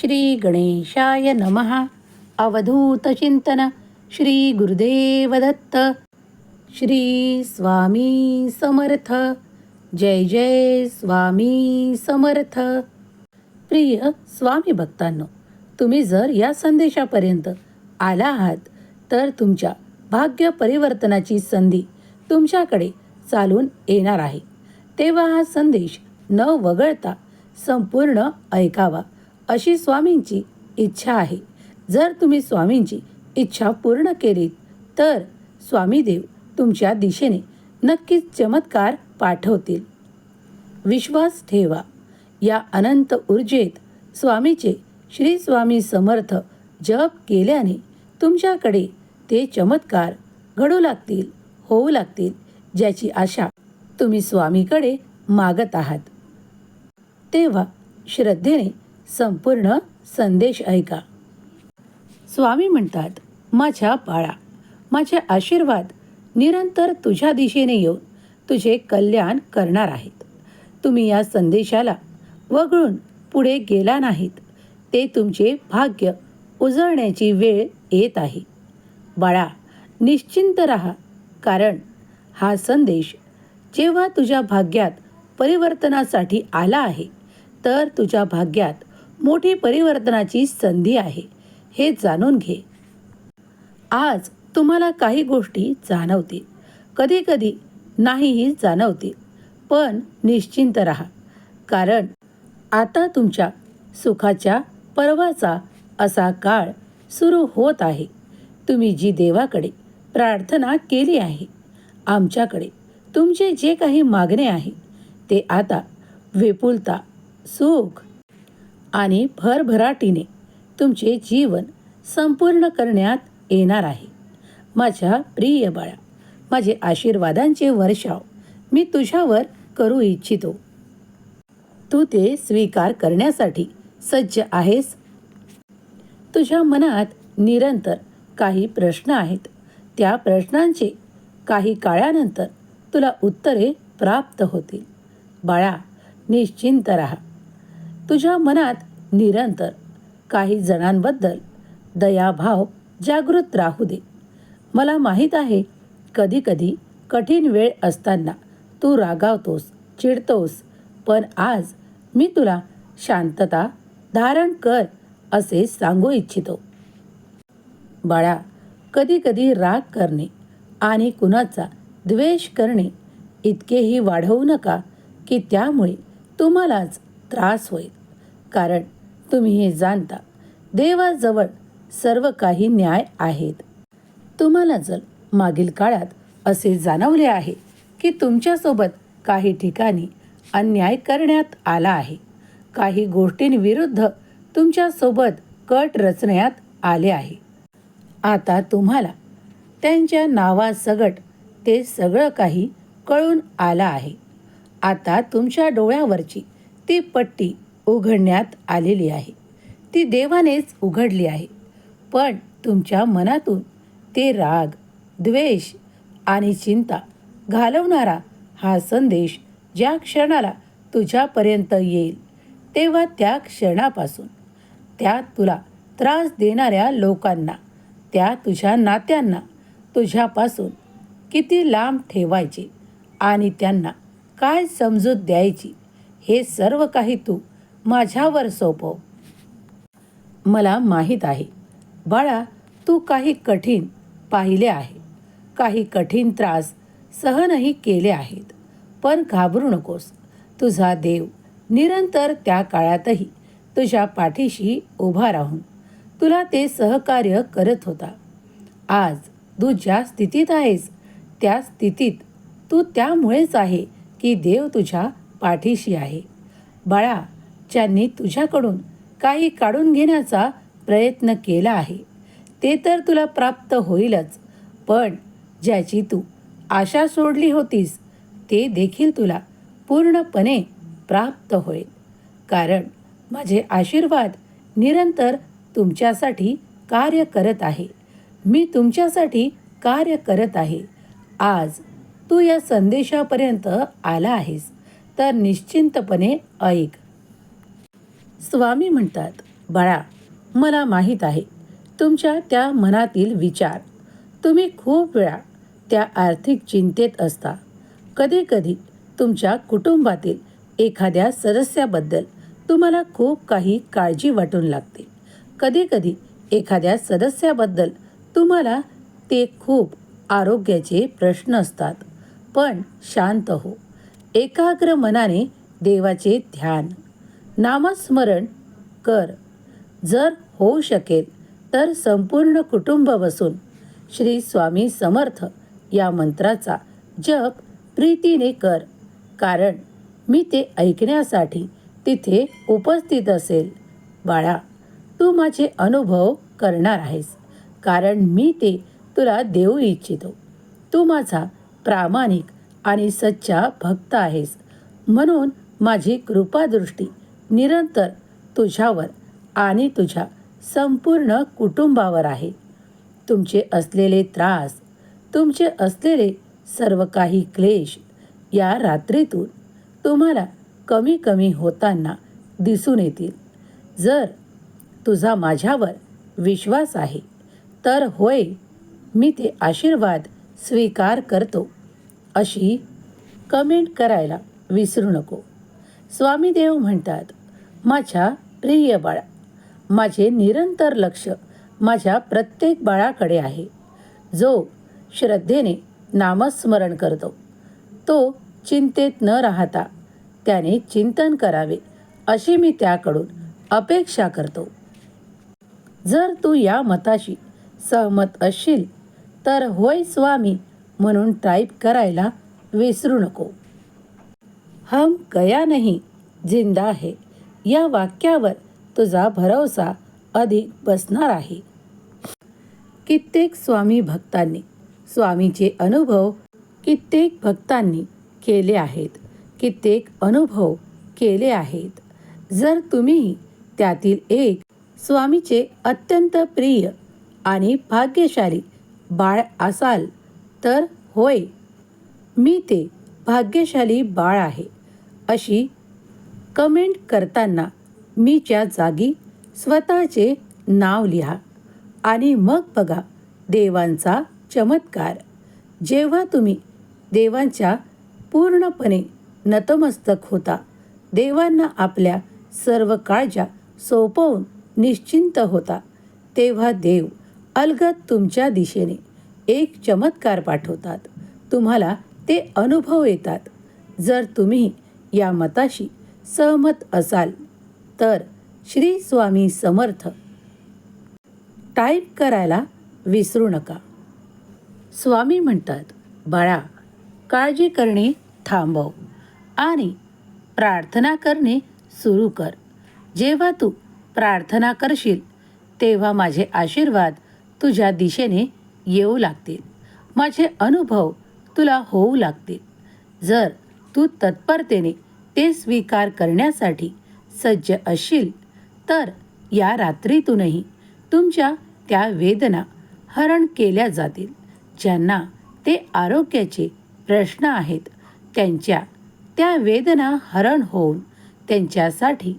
श्री गणेशाय नमः अवधूतचिंतन श्री गुरुदेव दत्त श्री स्वामी समर्थ. जय जय स्वामी समर्थ. प्रिय स्वामी भक्तांनो तुम्ही जर या संदेशापर्यंत आला आहात तर तुमच्या भाग्य परिवर्तनाची संधी तुमच्याकडे चालून येणार आहे. तेव्हा हा संदेश न वगळता संपूर्ण ऐकावा. अशी स्वामींची इच्छा आहे. जर तुम्ही स्वामींची इच्छा पूर्ण केलीत तर स्वामीदेव तुमच्या दिशेने नक्कीच चमत्कार पाठवतील. विश्वास ठेवा. या अनंत ऊर्जेत स्वामीचे श्री स्वामी समर्थ जप केल्याने तुमच्याकडे ते चमत्कार घडू लागतील होऊ लागतील ज्याची आशा तुम्ही स्वामीकडे मागत आहात. तेव्हा श्रद्धेने संपूर्ण संदेश ऐका. स्वामी म्हणतात माझ्या बाळा माझे आशीर्वाद निरंतर तुझ्या दिशेने येऊन तुझे कल्याण करणार आहेत. तुम्ही या संदेशाला वगळून पुढे गेला नाहीत. ते तुमचे भाग्य उजळण्याची वेळ येत आहे. बाळा निश्चिंत राहा कारण हा संदेश जेव्हा तुझ्या भाग्यात परिवर्तनासाठी आला आहे तर तुझ्या भाग्यात मोठी परिवर्तनाची संधी आहे. हे जाणून घे. आज तुम्हाला काही गोष्टी जाणवतील. कधीकधी नाहीही जाणवतील. पण निश्चिंत राहा. कारण आता तुमच्या सुखाच्या पर्वाचा असा काळ सुरू होत आहे. तुम्ही जी देवाकडे प्रार्थना केली आहे आमच्याकडे तुमचे जे काही मागणे आहे ते आता विपुलता सुख आणि भरभराटीने तुमचे जीवन संपूर्ण करण्यात येणार आहे. माझ्या प्रिय बाळा माझे आशीर्वादांचे वर्षाव मी तुझ्यावर करू इच्छितो. तू ते स्वीकार करण्यासाठी सज्ज आहेस. तुझ्या मनात निरंतर काही प्रश्न आहेत. त्या प्रश्नांचे काही काळानंतर तुला उत्तरे प्राप्त होतील. बाळा निश्चिंत राहा. तुझ्या मनात निरंतर काही जणांबद्दल दयाभाव जागृत राहू दे. मला माहीत आहे कधीकधी कठीण वेळ असताना तू रागावतोस चिडतोस पण आज मी तुला शांतता धारण कर असे सांगू इच्छितो. बाळा कधीकधी राग करणे आणि कुणाचा द्वेष करणे इतकेही वाढवू नका की त्यामुळे तुम्हालाच त्रास होईल. कारण तुम्ही हे जाणता देवाजवळ सर्व काही न्याय आहेत. तुम्हाला जर मागील काळात असे जाणवले आहे की तुमच्यासोबत काही ठिकाणी अन्याय करण्यात आला आहे काही गोष्टींविरुद्ध तुमच्यासोबत कट रचण्यात आले आहे आता तुम्हाला त्यांच्या नावासगट ते सगळं काही कळून आलं आहे. आता तुमच्या डोळ्यावरची ती पट्टी उघडण्यात आलेली आहे. ती देवानेच उघडली आहे. पण तुमच्या मनातून ते राग द्वेष आणि चिंता घालवणारा हा संदेश ज्या क्षणाला तुझ्यापर्यंत येईल तेव्हा त्या क्षणापासून. त्या तुला त्रास देणाऱ्या लोकांना त्या तुझ्या नात्यांना तुझ्यापासून किती लांब ठेवायचे आणि त्यांना काय समजूत द्यायची हे सर्व काही तू माझ्यावर सोपव. मला माहीत आहे. बाळा तू काही कठीण पाहिले आहे. काही कठीण त्रास सहनही केले आहेत. पण घाबरू नकोस. तुझा देव निरंतर त्या काळातही तुझ्या पाठीशी उभा राहून तुला ते सहकार्य करत होता. आज तू ज्या स्थितीत आहेस त्या स्थितीत तू त्यामुळेच आहे की देव तुझ्या पाठीशी आहे. बाळा ज्यांनी तुझ्याकडून काही काढून घेण्याचा प्रयत्न केला आहे ते तर तुला प्राप्त होईलच. पण ज्याची तू आशा सोडली होतीस ते देखील तुला पूर्णपणे प्राप्त होईल. कारण माझे आशीर्वाद निरंतर तुमच्यासाठी कार्य करत आहे. मी तुमच्यासाठी कार्य करत आहे. आज तू या संदेशापर्यंत आला आहेस. तर निश्चिंतपणे ऐक. स्वामी म्हणतात बाळा मला माहीत आहे तुमच्या त्या मनातील विचार तुम्ही खूप वेळा त्या आर्थिक चिंतेत असता. कधीकधी तुमच्या कुटुंबातील एखाद्या सदस्याबद्दल तुम्हाला खूप काही काळजी वाटून लागते. कधीकधी एखाद्या सदस्याबद्दल तुम्हाला ते खूप आरोग्याचे प्रश्न असतात. पण शांत हो. एकाग्र मनाने देवाचे ध्यान नामस्मरण कर. जर होऊ शकेल तर संपूर्ण कुटुंब बसून श्री स्वामी समर्थ या मंत्राचा जप प्रीतीने कर. कारण मी ते ऐकण्यासाठी तिथे उपस्थित असेल. बाळा तू माझे अनुभव करणार आहेस. कारण मी ते तुला देऊ इच्छितो. तू माझा प्रामाणिक आणि सच्चा भक्त आहेस. म्हणून माझी कृपादृष्टी निरंतर तुझ्यावर आणि तुझ्या संपूर्ण कुटुंबावर आहे. तुमचे असलेले त्रास तुमचे असलेले सर्व काही क्लेश या रात्रीतून तुम्हाला कमी कमी होताना दिसून येतील. जर तुझा माझ्यावर विश्वास आहे तर होय मी ते आशीर्वाद स्वीकार करतो. अशी कमेंट करायला विसरू नको. स्वामीदेव म्हणतात माझ्या प्रिय बाळा माझे निरंतर लक्ष माझ्या प्रत्येक बाळाकडे आहे. जो श्रद्धेने नामस्मरण करतो तो चिंतेत न राहता त्याने चिंतन करावे अशी मी त्याकडून अपेक्षा करतो. जर तू या मताशी सहमत असशील तर होय स्वामी म्हणून टाईप करायला विसरू नको. हम गया नाही जिंदा आहे या वाक्यावर तुझा भरवसा अधिक बसणार आहे. कित्येक स्वामी भक्तांनी स्वामीचे अनुभव कित्येक भक्तांनी केले आहेत. कित्येक अनुभव केले आहेत. जर तुम्ही त्यातील एक स्वामीचे अत्यंत प्रिय आणि भाग्यशाली बाळ असाल तर होय मी ते भाग्यशाली बाळ आहे अशी कमेंट करताना मीच्या जागी स्वतःचे नाव लिहा आणि मग बघा देवांचा चमत्कार. जेव्हा तुम्ही देवांच्या पूर्णपणे नतमस्तक होता देवांना आपल्या सर्व काळजा सोपवून निश्चिंत होता तेव्हा देव अलगद तुमच्या दिशेने एक चमत्कार पाठवतात. तुम्हाला ते अनुभव येतात. जर तुम्ही या मताशी सहमत असाल तर श्री स्वामी समर्थ. टाईप करायला विसरू नका. स्वामी म्हणतात बाळा काळजी करणे थांबव आणि प्रार्थना करणे सुरू कर. जेव्हा तू प्रार्थना करशील तेव्हा माझे आशीर्वाद तुझ्या दिशेने येऊ लागतील. माझे अनुभव तुला होऊ लागतील. जर तू तत्परतेने ते स्वीकार करण्यासाठी सज्ज असशील तर या रात्रीतूनही तुमच्या त्या वेदना हरण केल्या जातील ज्यांना ते आरोग्याचे प्रश्न आहेत. त्यांच्या त्या वेदना हरण होऊन त्यांच्यासाठी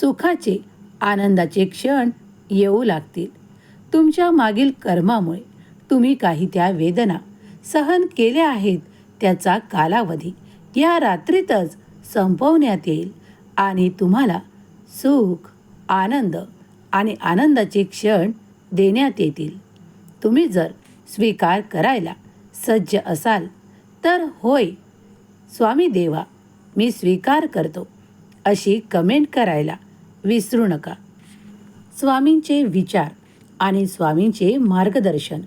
सुखाचे आनंदाचे क्षण येऊ लागतील. तुमच्या मागील कर्मामुळे तुम्ही काही त्या वेदना सहन केल्या आहेत त्याचा कालावधी या रात्रीतच संपवण्यात येईल आणि तुम्हाला सुख आनंद आणि आनंदाचे क्षण देण्यात येतील. तुम्ही जर स्वीकार करायला सज्ज असाल तर होय स्वामी देवा मी स्वीकार करतो अशी कमेंट करायला विसरू नका. स्वामींचे विचार आणि स्वामींचे मार्गदर्शन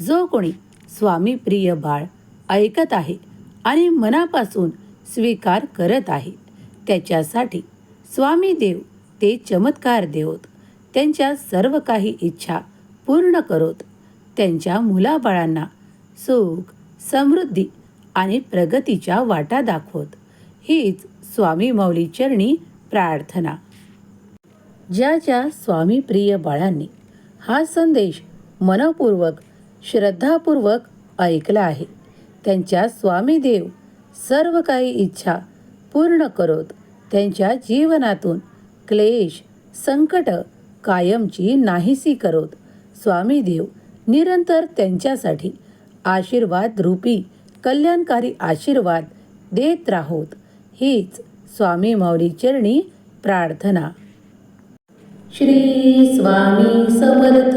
जो कोणी स्वामी प्रिय बाळ ऐकत आहे आणि मनापासून स्वीकार करत आहे त्याच्यासाठी स्वामी देव ते चमत्कार देवत. त्यांच्या सर्व काही इच्छा पूर्ण करोत. त्यांच्या मुलाबाळांना सुख समृद्धी आणि प्रगतीच्या वाटा दाखवत. हीच स्वामी माऊली चरणी प्रार्थना. ज्या ज्या स्वामी प्रिय बाळांनी हा संदेश मनपूर्वक श्रद्धापूर्वक ऐकलं आहे. त्यांच्या स्वामीदेव सर्व काही इच्छा पूर्ण करोत. त्यांच्या जीवनातून क्लेश संकट कायमची नाहीसी करोत. स्वामीदेव निरंतर त्यांच्यासाठी आशीर्वाद रूपी कल्याणकारी आशीर्वाद देत राहोत. हीच स्वामी माऊली चरणी प्रार्थना. श्री स्वामी समर्थ.